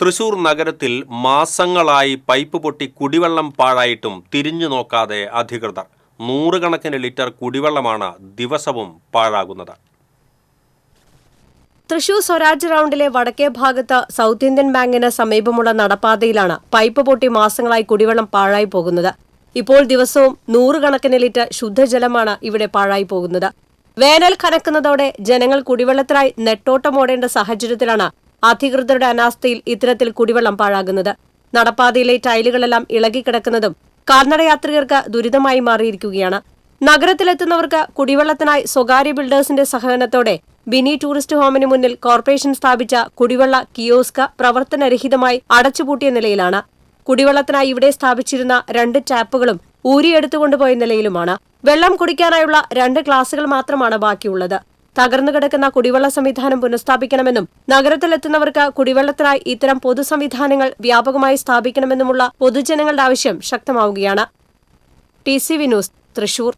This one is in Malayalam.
തൃശൂർ നഗരത്തിൽ മാസങ്ങളായി പൈപ്പ് പൊട്ടി കുടിവെള്ളം പാഴായിട്ടും തിരിഞ്ഞു നോക്കാതെ അധികൃതർ. നൂറുകണക്കിന് ലിറ്റർ കുടിവെള്ളമാണ് ദിവസവും പാഴാകുന്നത്. തൃശൂർ സ്വരാജ് റൗണ്ടിലെ വടക്കേ ഭാഗത്ത് സൗത്ത് ഇന്ത്യൻ ബാങ്കിന് സമീപമുള്ള നടപ്പാതയിലാണ് പൈപ്പ് പൊട്ടി മാസങ്ങളായി കുടിവെള്ളം പാഴായി പോകുന്നത്. ഇപ്പോൾ ദിവസവും നൂറുകണക്കിന് ലിറ്റർ ശുദ്ധജലമാണ് ഇവിടെ പാഴായി പോകുന്നത്. വേനൽ കനക്കുന്നതോടെ ജനങ്ങൾ കുടിവെള്ളത്തിനായി നെട്ടോട്ടമോടേണ്ട സാഹചര്യത്തിലാണ് അധികൃതരുടെ അനാസ്ഥയിൽ ഇത്തരത്തിൽ കുടിവെള്ളം പാഴാകുന്നത്. നടപ്പാതയിലെ ടൈലുകളെല്ലാം ഇളകിക്കിടക്കുന്നതും കാൽനടയാത്രികർക്ക് ദുരിതമായി മാറിയിരിക്കുകയാണ്. നഗരത്തിലെത്തുന്നവർക്ക് കുടിവെള്ളത്തിനായി സ്വകാര്യ ബിൽഡേഴ്സിന്റെ സഹകരണത്തോടെ ബിനി ടൂറിസ്റ്റ് ഹോമിന് മുന്നിൽ കോർപ്പറേഷൻ സ്ഥാപിച്ച കുടിവെള്ള കിയോസ്ക പ്രവർത്തനരഹിതമായി അടച്ചുപൂട്ടിയ നിലയിലാണ്. കുടിവെള്ളത്തിനായി ഇവിടെ സ്ഥാപിച്ചിരുന്ന രണ്ട് ടാപ്പുകളും ഊരിയെടുത്തുകൊണ്ടുപോയ നിലയിലുമാണ്. വെള്ളം കുടിക്കാനായുള്ള രണ്ട് ഗ്ലാസുകൾ മാത്രമാണ് ബാക്കിയുള്ളത്. തകർന്നു കിടക്കുന്ന കുടിവെള്ള സംവിധാനം പുനഃസ്ഥാപിക്കണമെന്നും നഗരത്തിലെത്തുന്നവർക്ക് കുടിവെള്ളത്തിനായി ഇത്തരം പൊതു സംവിധാനങ്ങൾ വ്യാപകമായി സ്ഥാപിക്കണമെന്നുമുള്ള പൊതുജനങ്ങളുടെ ആവശ്യം ശക്തമാവുകയാണ്. T C V news Thrissur.